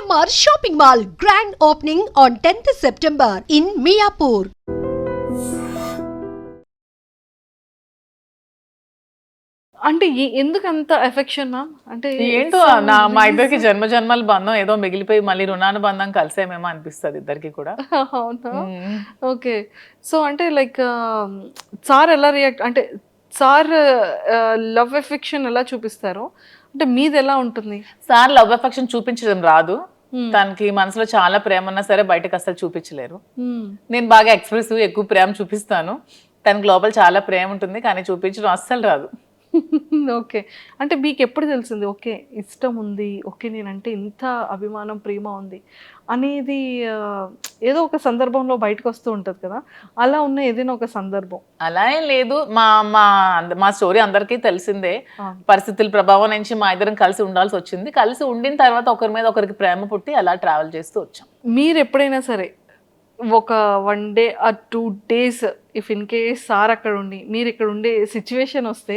CMR shopping mall grand opening on 10th September in Miyapur అంటే ఎందుకు అంత affection ma'am అంటే ఏంటో నా మా ఇద్దరికి జన్మ జన్మల బంధం ఏదో మిగిలిపోయి మళ్ళీ రుణానుబంధం కలిసేమేమో అనిపిస్తుంది ఇద్దరికి కూడా. అవునా? ఓకే సో అంటే లైక్ సార్ ఎలా రియాక్ట్ అంటే సార్ లవ్ ఎఫెక్షన్ ఎలా చూపిస్తారు? అంటే మీది ఎలా ఉంటుంది? సార్ లవ్ ఎఫెక్షన్ చూపించడం రాదు. తనకి మనసులో చాలా ప్రేమ ఉన్నా సరే బయటకు అసలు చూపించలేరు. నేను బాగా ఎక్స్ప్రెసివ్ ఎక్కువ ప్రేమ చూపిస్తాను. తనకి లోపల చాలా ప్రేమ ఉంటుంది కానీ చూపించడం అస్సలు రాదు. ఓకే. అంటే మీకు ఎప్పుడు తెలిసింది ఓకే ఇష్టం ఉంది ఓకే నేనంటే ఇంత అభిమానం ప్రేమ ఉంది అనేది ఏదో ఒక సందర్భంలో బయటకు వస్తూ ఉంటుంది కదా అలా ఉన్న ఏదైనా ఒక సందర్భం. అలా ఏం లేదు. మా మా మా స్టోరీ అందరికీ తెలిసిందే. పరిస్థితుల ప్రభావం నుంచి మా ఇద్దరం కలిసి ఉండాల్సి వచ్చింది. కలిసి ఉండిన తర్వాత ఒకరి మీద ఒకరికి ప్రేమ పుట్టి అలా ట్రావెల్ చేస్తూ వచ్చాం. మీరు ఎప్పుడైనా సరే ఒక వన్ డే ఆ two days if in case sir అక్కడ ఉండి మీరు ఇక్కడ ఉండే సిచ్యువేషన్ వస్తే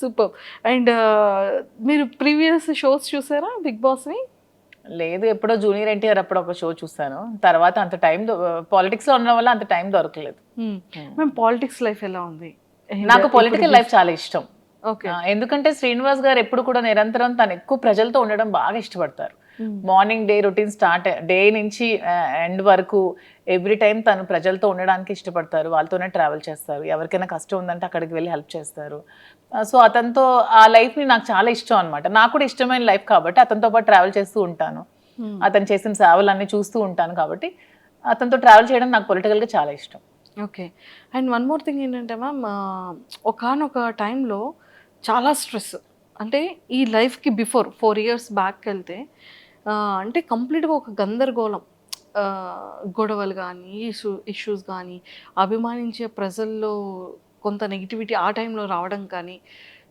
సూపర్. అండ్ మీరు ప్రీవియస్ షోస్ చూసారా బిగ్ బాస్ని లేదు ఎప్పుడో జూనియర్ ఎన్టీఆర్ అప్పుడు ఒక షో చూసాను. తర్వాత అంత టైం పాలిటిక్స్లో ఉండడం వల్ల అంత టైం దొరకలేదు. మ్యామ్ పాలిటిక్స్ లైఫ్ ఎలా ఉంది? నాకు పొలిటికల్ లైఫ్ చాలా ఇష్టం. ఎందుకంటే శ్రీనివాస్ గారు ఎప్పుడు కూడా నిరంతరం తను ఎక్కువ ప్రజలతో ఉండడం బాగా ఇష్టపడతారు. Morning day routine start day నుంచి ఎండ్ వరకు ఎవ్రీ టైం తను ప్రజలతో ఉండడానికి ఇష్టపడతారు. వాళ్ళతోనే ట్రావెల్ చేస్తారు. ఎవరికైనా కష్టం ఉందంటే అక్కడికి వెళ్ళి హెల్ప్ చేస్తారు. సో అతనితో ఆ లైఫ్ని నాకు చాలా ఇష్టం అనమాట నాకు కూడా ఇష్టమైన లైఫ్ కాబట్టి అతనితో పాటు ట్రావెల్ చేస్తూ ఉంటాను. అతను చేసిన సేవలన్నీ చూస్తూ ఉంటాను కాబట్టి అతనితో ట్రావెల్ చేయడం నాకు పొలిటికల్గా చాలా ఇష్టం. Okay and one more thing ఏంటంటే మ్యామ్ ఒకనొక టైంలో చాలా స్ట్రెస్ అంటే ఈ లైఫ్కి బిఫోర్ ఫోర్ ఇయర్స్ బ్యాక్ వెళ్తే అంటే కంప్లీట్గా ఒక గందరగోళం. గొడవలు కానీ ఇష్యూ ఇష్యూస్ కానీ అభిమానించే ప్రజల్లో కొంత నెగిటివిటీ ఆ టైంలో రావడం కానీ.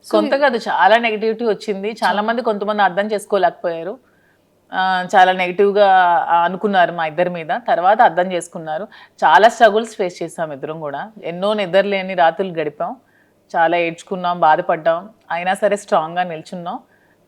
కొంత కాదు చాలా నెగిటివిటీ వచ్చింది. చాలా మంది కొంతమంది అర్థం చేసుకోలేకపోయారు. చాలా నెగిటివ్గా అనుకున్నారు మా ఇద్దరి మీద. తర్వాత అర్థం చేసుకున్నారు. చాలా స్ట్రగుల్స్ ఫేస్ చేసాం ఇద్దరం కూడా. ఎన్నో నిద్రలేని రాత్రులు గడిపాం. చాలా ఏడ్చుకున్నాం బాధపడ్డాం. అయినా సరే స్ట్రాంగ్గా నిల్చున్నాం.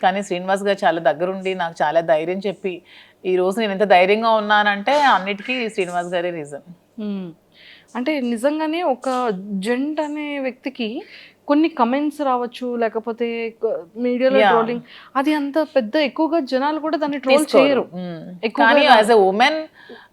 కానీ శ్రీనివాస్ గారు చాలా దగ్గరుండి నాకు చాలా ధైర్యం చెప్పి ఈ రోజు నేను ఎంత ధైర్యంగా ఉన్నానంటే అన్నిటికీ శ్రీనివాస్ గారే రీజన్. అంటే నిజంగానే ఒక జెంట్ అనే వ్యక్తికి కొన్ని కమెంట్స్ రావచ్చు లేకపోతే మీడియాలో. ట్రోలింగ్ అది అంత పెద్ద ఎక్కువగా జనాలు కూడా దాన్ని ట్రోల్ చేయరు. ఎక్కువగా కానీ యాజ్ ఎ ఉమెన్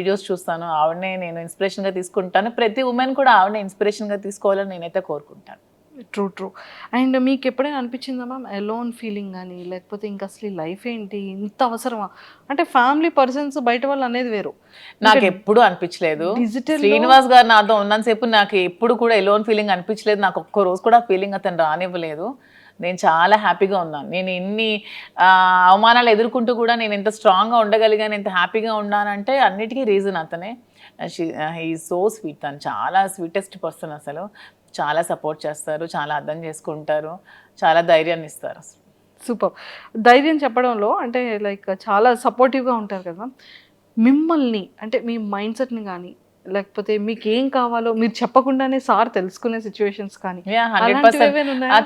వీడియోస్ చూస్తాను. ఆవిడనే నేను ఇన్స్పిరేషన్గా తీసుకుంటాను. ప్రతి ఉమెన్ కూడా ఆవిడనే ఇన్స్పిరేషన్గా తీసుకోవాలని నేనైతే కోరుకుంటాను. ట్రూ ట్రూ అండ్ మీకు ఎప్పుడైనా అనిపించిందా మ్యామ్ ఎలోన్ ఫీలింగ్ కానీ లేకపోతే ఇంకా అసలు లైఫ్ ఏంటి ఇంత అవసరమా? అంటే ఫ్యామిలీ పర్సన్స్ బయట వాళ్ళు అనేది వేరు. నాకు ఎప్పుడు అనిపించలేదు. Digital లో- శ్రీనివాస్ గారు నాతో ఉన్నంతసేపు నాకు ఎప్పుడు కూడా ఎలోన్ ఫీలింగ్ అనిపించలేదు. నాకు ఒక్క రోజు కూడా ఫీలింగ్ అతను రానివ్వలేదు. నేను చాలా హ్యాపీగా ఉన్నాను. నేను ఎన్ని అవమానాలు ఎదుర్కొంటూ కూడా నేను ఎంత స్ట్రాంగ్గా ఉండగలిగాను ఎంత హ్యాపీగా ఉన్నానంటే అన్నిటికీ రీజన్ అతనే. హీ సో స్వీట్ తను చాలా స్వీటెస్ట్ పర్సన్ అసలు. చాలా సపోర్ట్ చేస్తారు చాలా అర్థం చేసుకుంటారు చాలా ధైర్యాన్ని ఇస్తారు సూపర్. ధైర్యం చెప్పడంలో అంటే లైక్ చాలా సపోర్టివ్గా ఉంటారు కదా. మిమ్మల్ని అంటే మీ మైండ్ సెట్ని కానీ లేకపోతే మీకు ఏం కావాలో మీరు చెప్పకుండానే సార్ తెలుసుకునే సిచ్యువేషన్స్ కానీ?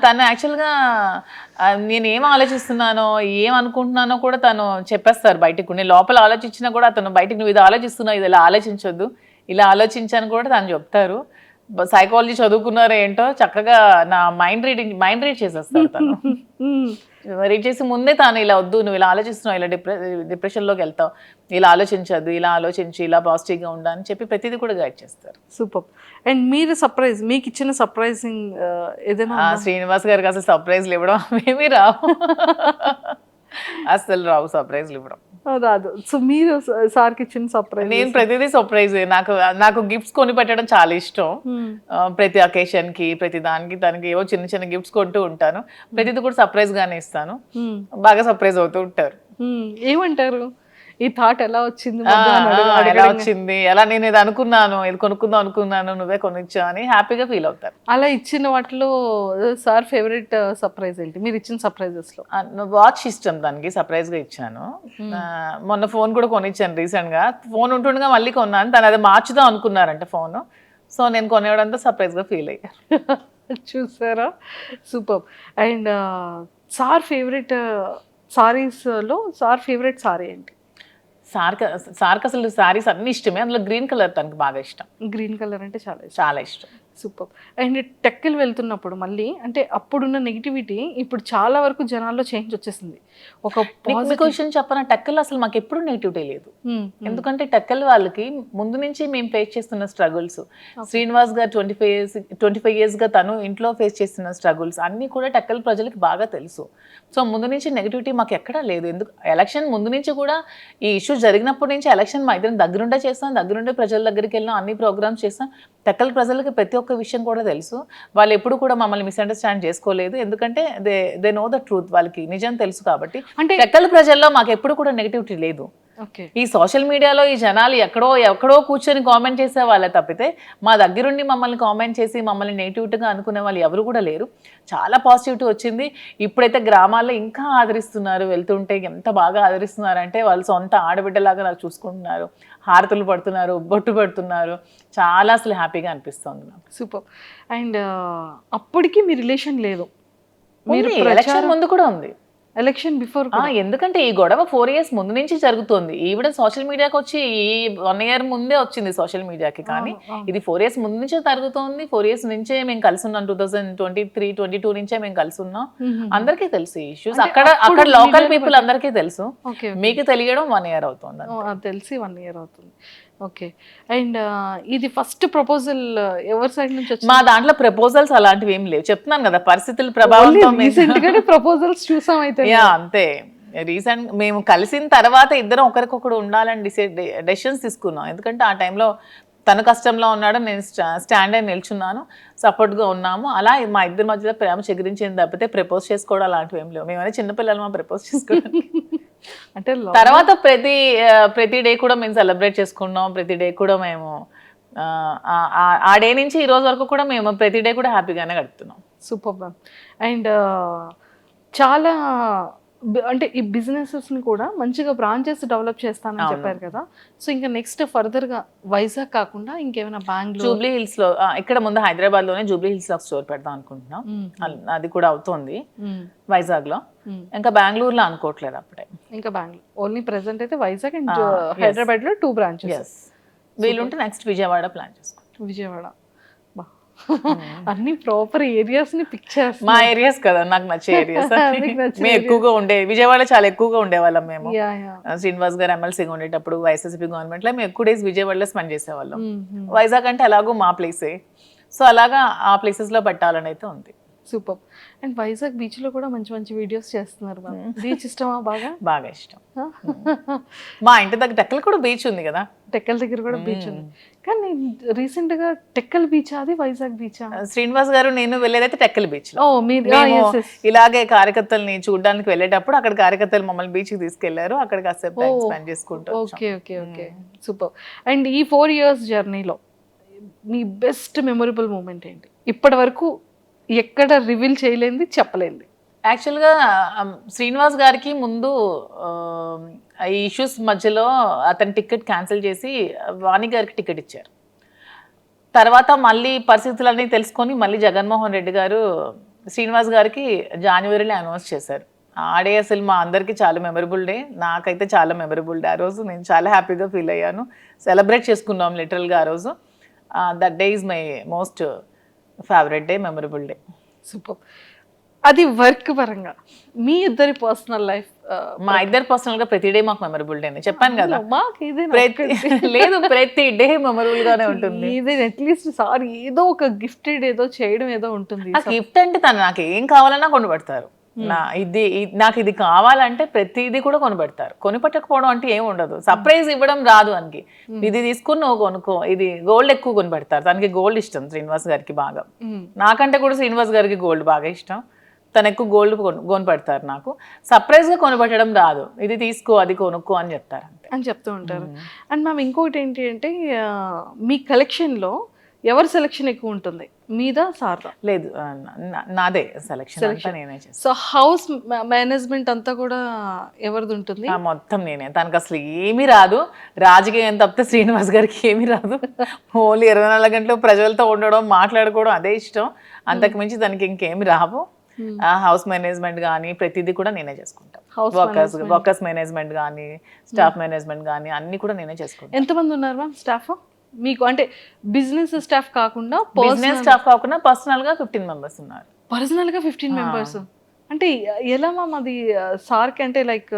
తను యాక్చువల్గా నేను ఏం ఆలోచిస్తున్నానో ఏం అనుకుంటున్నానో కూడా తను చెప్పేస్తారు బయటకు. నేను లోపల ఆలోచించినా కూడా అతను బయటకు నువ్వు ఇది ఆలోచిస్తున్నావు ఇది ఇలా ఆలోచించొద్దు. ఇలా ఆలోచించని కూడా తను చెప్తారు. సైకాలజీ చదువుకున్నారో ఏంటో చక్కగా నా మైండ్ రీడింగ్ మైండ్ రీడ్ చేసేస్తారు తను. రీడ్ చేసి ముందే తాను ఇలా వద్దు నువ్వు ఇలా ఆలోచిస్తున్నావు ఇలా డిప్రె డిప్రెషన్లోకి వెళ్తావు ఇలా ఆలోచించద్దు ఇలా ఆలోచించి ఇలా పాజిటివ్గా ఉండు అని చెప్పి ప్రతిదీ కూడా గైడ్ చేస్తారు సూపర్ అండ్ మీరు సర్ప్రైజ్ మీకు ఇచ్చిన సర్ప్రైజింగ్ ఏదైనా శ్రీనివాస్ గారికి అసలు సర్ప్రైజ్లు ఇవ్వడం మేమీ రావు అసలు రావు సర్ప్రైజ్లు ఇవ్వడం? రాదు సో మీరు సార్కి ఇచ్చిన సర్ప్రైజ్ నేను ప్రతిదీ సర్ప్రైజ్ నాకు నాకు గిఫ్ట్స్ కొని పెట్టడం చాలా ఇష్టం. ఆ, ప్రతి occasion కి ప్రతి దానికి దానికి ఏవో చిన్న చిన్న గిఫ్ట్స్ కొంటూ ఉంటాను. ప్రతిదీ కూడా సర్ప్రైజ్ గానే ఇస్తాను. బాగా సర్ప్రైజ్ అవుతూ ఉంటారు. ఏమంటారు? ఈ థాట్ ఎలా వచ్చింది ఎలా. వచ్చింది? ఎలా నేను ఇది అనుకున్నాను ఇది కొనుక్కుందాం అనుకున్నాను నువ్వే కొనిచ్చా అని హ్యాపీగా ఫీల్ అవుతారు. అలా ఇచ్చిన వాటిలో సార్ ఫేవరెట్ సర్ప్రైజ్ ఏంటి? మీరు ఇచ్చిన సర్ప్రైజెస్లో? వాచ్ ఇష్టం దానికి సర్ప్రైజ్గా ఇచ్చాను. మొన్న ఫోన్ కూడా కొనిచ్చాను రీసెంట్గా. ఫోన్ ఉంటుండగా మళ్ళీ కొన్నాను. తను అది మార్చుదాం అనుకున్నారంట ఫోన్. సో నేను కొనివ్వడంతో సర్ప్రైజ్గా ఫీల్ అయ్యాను చూసారా? సూపర్. అండ్ సార్ ఫేవరెట్ సారీస్లో సార్ ఫేవరెట్ సారీ ఏంటి? సార్క సార్కి అసలు సారీస్ అన్ని ఇష్టమే. అందులో గ్రీన్ కలర్ తనకు బాగా ఇష్టం. గ్రీన్ కలర్ అంటే చాలా చాలా ఇష్టం. సూపర్. అండ్ టెక్కలు వెళ్తున్నప్పుడు మళ్ళీ అంటే అప్పుడున్న నెగిటివిటీ ఇప్పుడు చాలా వరకు జనాల్లో చేంజ్ వచ్చేసింది. ఒక పాజిటివ్ విషయం చెప్పన టెక్కల్ అసలు మాకు ఎప్పుడు నెగిటివిటీ లేదు. ఎందుకంటే టెక్కల్ వాళ్ళకి ముందు నుంచి మేము ఫేస్ చేస్తున్న struggles Srinivas garu twenty five years twenty five ఇయర్స్గా తను ఇంట్లో ఫేస్ చేస్తున్న స్ట్రగుల్స్ అన్నీ కూడా టెక్కల్ ప్రజలకి బాగా తెలుసు. సో ముందు నుంచి నెగిటివిటీ మాకు ఎక్కడా లేదు. ఎందుకు ఎలక్షన్ ముందు నుంచి కూడా ఈ ఇష్యూ జరిగినప్పటి నుంచి ఎలక్షన్ మా ఇద్దరం దగ్గరుండే చేస్తాం దగ్గరుండే ప్రజల దగ్గరికి వెళ్ళాం అన్ని ప్రోగ్రామ్స్ చేస్తాం. టెక్కల్ ప్రజలకి ప్రతి ఒక్క విషయం కూడా తెలుసు. వాళ్ళు ఎప్పుడు కూడా మమ్మల్ని మిస్అండర్స్టాండ్ చేసుకోలేదు. ఎందుకంటే they they know the truth వాళ్ళకి నిజం తెలుసు కాబట్టి అంటే టెక్కల్ ప్రజల్లో మాకు ఎప్పుడు కూడా నెగిటివిటీ లేదు. ఈ సోషల్ మీడియాలో ఈ జనాలు ఎక్కడో ఎక్కడో కూర్చొని కామెంట్ చేసే వాళ్ళే తప్పితే మా దగ్గరుండి మమ్మల్ని కామెంట్ చేసి మమ్మల్ని నెగిటివ్గా అనుకునే వాళ్ళు ఎవరు కూడా లేరు. చాలా పాజిటివిటీ వచ్చింది. ఇప్పుడైతే గ్రామాల్లో ఇంకా ఆదరిస్తున్నారు. వెళ్తుంటే ఎంత బాగా ఆదరిస్తున్నారంటే వాళ్ళు సొంత ఆడబిడ్డలాగా నాకు చూసుకుంటున్నారు. హారతులు పడుతున్నారు బొట్టు పెడుతున్నారు. చాలా అసలు హ్యాపీగా అనిపిస్తుంది నాకు. సూపర్. అండ్ అప్పటికి మీ రిలేషన్ లేదు. మీరు ఎలక్షన్ ముందు కూడా ఉంది. ఎలక్షన్ బిఫోర్ ఎందుకంటే ఈ గొడవ ఫోర్ ఇయర్స్ ముందు నుంచి జరుగుతుంది. ఈవిడ సోషల్ మీడియాకి వచ్చి ఈ వన్ ఇయర్ ముందే వచ్చింది సోషల్ మీడియాకి కానీ. ఇది ఫోర్ ఇయర్స్ ముందు నుంచే జరుగుతోంది. ఫోర్ ఇయర్స్ నుంచే మేము కలిసి ఉన్నాం. Two thousand twenty three twenty two నుంచే మేము కలిసి ఉన్నాం. అందరికీ తెలుసు ఇష్యూస్ అక్కడ అక్కడ లోకల్ పీపుల్ అందరికీ తెలుసు. మీకు తెలియడం వన్ ఇయర్ అవుతుంది తెలిసి వన్ ఇయర్ అవుతుంది. ఓకే. అండ్ ఇది ఫస్ట్ ప్రపోజల్ ఎవరి సైడ్ నుంచి వచ్చింది? మా దాంట్లో ప్రపోజల్స్ అలాంటివి ఏం లేవు. చెప్తున్నాను కదా పరిస్థితుల గానే ప్రపోజల్స్ చూసాం అయితే యా అంతే. రీసెంట్ మేము కలిసిన తర్వాత ఇద్దరం ఒకరికొకరు ఉండాలని డిసైడ్ డెసిషన్స్ తీసుకున్నాం. ఎందుకంటే ఆ టైంలో తను కష్టంలో ఉన్నాడు నేను స్టాండ్ అయి నిల్చున్నాను సపోర్ట్గా ఉన్నాము. అలా మా ఇద్దరి మధ్యలో ప్రేమ చెగిరించింది తప్పితే ప్రపోజ్ చేసుకోవడం అలాంటివి ఏం లేవు. మేమైనా చిన్నపిల్లలు మా ప్రపోజ్ చేసుకోవడానికి అంటే తర్వాత ప్రతి ప్రతి డే కూడా మేము సెలబ్రేట్ చేసుకున్నాం ప్రతి డే కూడా మేము ఆ, డే నుంచి ఈ రోజు వరకు కూడా మేము ప్రతి డే కూడా హ్యాపీగానే గడుపుతున్నాం. Super ma'am. అండ్ చాలా అంటే ఈ businesses ని కూడా మంచిగా బ్రాంచెస్ డెవలప్ చేస్తానని. చెప్పారు కదా. సో ఇంకా నెక్స్ట్ ఫర్దర్గా వైజాగ్ కాకుండా ఇంకేమైనా బెంగళూరు జూబ్లీ హిల్స్లో ఆ, ఇక్కడ ముందు హైదరాబాద్లోనే జూబ్లీ హిల్స్లో స్టోర్ పెడదాం అనుకుంటున్నాం. అది కూడా అవుతోంది. వైజాగ్లో ఇంకా బెంగళూరులో అనుకోవట్లేదు అప్పుడే. ఇంకా బెంగళూరు. ఓన్లీ ప్రెసెంట్ అయితే వైజాగ్ అండ్. హైదరాబాద్లో టూ బ్రాంచెస్ వీలుంటే నెక్స్ట్ విజయవాడ ప్లాన్ చేసుకుంటాం. విజయవాడ. బా. అన్ని ప్రాపర్ ఏరియాస్ని పిక్ చేస్తా మా ఏరియాస్ కదా నాకు నచ్చే ఏరియాస్ మేము ఎక్కువగా ఉండే విజయవాడ చాలా ఎక్కువగా ఉండేవాళ్ళం మేము. శ్రీనివాస్ గారు ఎమ్మెల్సీగా ఉండేటప్పుడు వైఎస్ఎస్పీ గవర్నమెంట్లో మేము ఎక్కువ డేస్ విజయవాడలో స్పెండ్ చేసేవాళ్ళం. వైజాగ్ అంటే ఎలాగో మా ప్లేసే సో అలాగా ఆ ప్లేసెస్లో పెట్టాలని అయితే ఉంది. సూపర్. అండ్ వైజాగ్ బీచ్లో కూడా మంచి మంచి వీడియోస్ చేస్తున్నారు బీచ్ ఇష్టమా బాగా? బాగా ఇష్టం. మా ఇంటి దగ్గర టెక్కలు కూడా బీచ్ ఉంది కదా. టెక్కల్ దగ్గర కూడా బీచ్ ఉంది. కానీ రీసెంట్గా టెక్కల్ బీచ్ అది వైజాగ్ బీచా? శ్రీనివాస్ గారు నేను వెళ్ళేదైతే టెక్కల్ బీచ్ ఓ మీరు. ఇలాగే కార్యకర్తల్ని చూడడానికి వెళ్ళేటప్పుడు అక్కడ కార్యకర్తలు మమ్మల్ని బీచ్కి తీసుకెళ్ళారు. అక్కడ కాసేపు టైం స్పెండ్ చేసుకుంటూ. Okay okay okay. Super. And ఈ ఫోర్ ఇయర్స్ జర్నీలో మీ బెస్ట్ మెమొరబుల్ మూమెంట్ ఏంటి? ఇప్పటి వరకు ఎక్కడ రివీల్ చేయలేంది చెప్పలేంది యాక్చువల్గా um, శ్రీనివాస్ గారికి ముందు um, ఈ ఇష్యూస్ మధ్యలో అతని టికెట్ క్యాన్సిల్ చేసి వాణి గారికి టికెట్ ఇచ్చారు. తర్వాత మళ్ళీ పరిస్థితులన్నీ తెలుసుకొని మళ్ళీ జగన్మోహన్ రెడ్డి గారు శ్రీనివాస్ గారికి జనవరిలో అనౌన్స్ చేశారు. ఆడే అసలు మా అందరికీ చాలా మెమరబుల్ డే నాకైతే చాలా మెమరబుల్ డే ఆ రోజు నేను చాలా హ్యాపీగా ఫీల్ అయ్యాను. సెలబ్రేట్ చేసుకున్నాం లిటరల్గా ఆ రోజు. That day is my most favourite day memorable day super అది వర్క్ పరంగా. మీ ఇద్దరి పర్సనల్ లైఫ్ మా ఇద్దరు పర్సనల్గా ప్రతి డే మాకు మెమరబుల్ డే చెప్పాను కదా. మాకు ఇదే లేదు ప్రతి డే మెమరబుల్ గానే ఉంటుంది. ఇది అట్లీస్ట్ సారీ ఏదో ఒక గిఫ్టెడ్ ఏదో చేయడం ఏదో ఉంటుంది గిఫ్ట్ అంటే తను నాకు ఏం కావాలన్నా కొనిపెడతారు నా ఇది నాకు ఇది కావాలంటే ప్రతిదీ కూడా కొనిపెడతారు. కొనిపెట్టకపోవడం అంటే ఏం ఉండదు. సర్ప్రైజ్ ఇవ్వడం రాదు అనికి. ఇది తీసుకుని నువ్వు కొనుక్కో. ఇది గోల్డ్ ఎక్కువ కొనిపెడతారు. తనకి గోల్డ్ ఇష్టం శ్రీనివాస్ గారికి బాగా. నాకంటే కూడా శ్రీనివాస్ గారికి గోల్డ్ బాగా ఇష్టం. తను ఎక్కువ గోల్డ్ కొనిపెడతారు నాకు. సర్ప్రైజ్గా కొనిపెట్టడం రాదు. ఇది తీసుకో అది కొనుక్కో అని చెప్తారు అని చెప్తూ ఉంటారు. అండ్ మ్యామ్ ఇంకొకటి ఏంటి అంటే మీ collection లో ఎవరి సెలెక్షన్ ఎక్కువ ఉంటుంది? మీద సార్దా? లేదు నాదే సెలెక్షన్ నేనే సో హౌస్ మేనేజ్మెంట్ అంతా కూడా ఎవరిది ఉంటుంది? ఆ, మొత్తం నేనే. తనకు అసలు ఏమీ రాదు. రాజకీయం తప్పితే శ్రీనివాస్ గారికి ఏమీ రాదు. ఓన్లీ ఇరవై నాలుగు గంటలు ప్రజలతో ఉండడం మాట్లాడుకోవడం అదే ఇష్టం. అంతకు మించి తనకి ఇంకేమి రావు. హౌస్ మేనేజ్మెంట్ కానీ ప్రతిదీ కూడా నేనే చేసుకుంటాను వర్కర్స్ వర్కర్స్ మేనేజ్మెంట్ కానీ స్టాఫ్ మేనేజ్మెంట్ కానీ అన్ని కూడా నేనే చేసుకుంటాను ఎంతమంది ఉన్నారు మ్యామ్ స్టాఫ్ మీకు అంటే బిజినెస్ స్టాఫ్ కాకుండా బిజినెస్ స్టాఫ్ కాకుండా పర్సనల్గా ఫిఫ్టీన్ మెంబర్స్ ఉన్నారు. పర్సనల్గా ఫిఫ్టీన్ మెంబర్స్ అంటే ఎలా మ్యామ్ అది సార్కి అంటే లైక్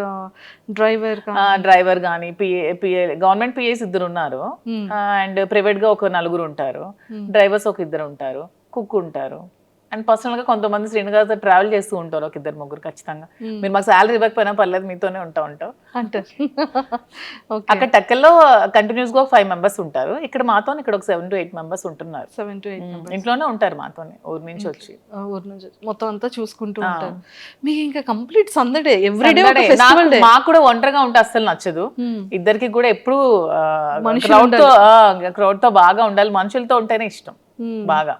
డ్రైవర్ డ్రైవర్ కానీ పిఏ పిఏ గవర్నమెంట్ పిఏస్ ఇద్దరు ఉన్నారు. Hmm. అండ్ ప్రైవేట్గా ఒక నలుగురు ఉంటారు. డ్రైవర్స్ ఒక ఇద్దరు ఉంటారు. కుక్ ఉంటారు. అండ్ పర్సనల్గా కొంతమంది శ్రీనివాస్ ట్రావెల్ చేస్తూ ఉంటారు ఒక ఇద్దరు ముగ్గురు ఖచ్చితంగా. మీరు మాకు శాలరీ ఇవ్వకపోయినా పర్లేదు మీతోనే ఉంటా ఉంటాం. అంటారు అక్కడ టెక్కల్లో కంటిన్యూస్గా ఫైవ్ మెంబర్స్ ఉంటారు. ఇక్కడ మాతో ఇక్కడ ఒక సెవెన్ టు ఎయిట్ మెంబర్స్ ఉంటున్నారు. సెవెన్ టు ఎయిట్ ఇంట్లోనే ఉంటారు మాతోనే ఊరి నుంచి వచ్చి. ఊరు నుంచి మొత్తం అంతా చూసుకుంటూ ఉంటారు. మీకు ఇంకా కంప్లీట్ సందడే ఎవ్రీడే మాకు కూడా ఒంటరిగా ఉంటే అస్సలు నచ్చదు. ఇద్దరికి కూడా ఎప్పుడు క్రౌడ్తో క్రౌడ్తో బాగా ఉండాలి. మనుషులతో ఉంటేనే ఇష్టం. బాగా.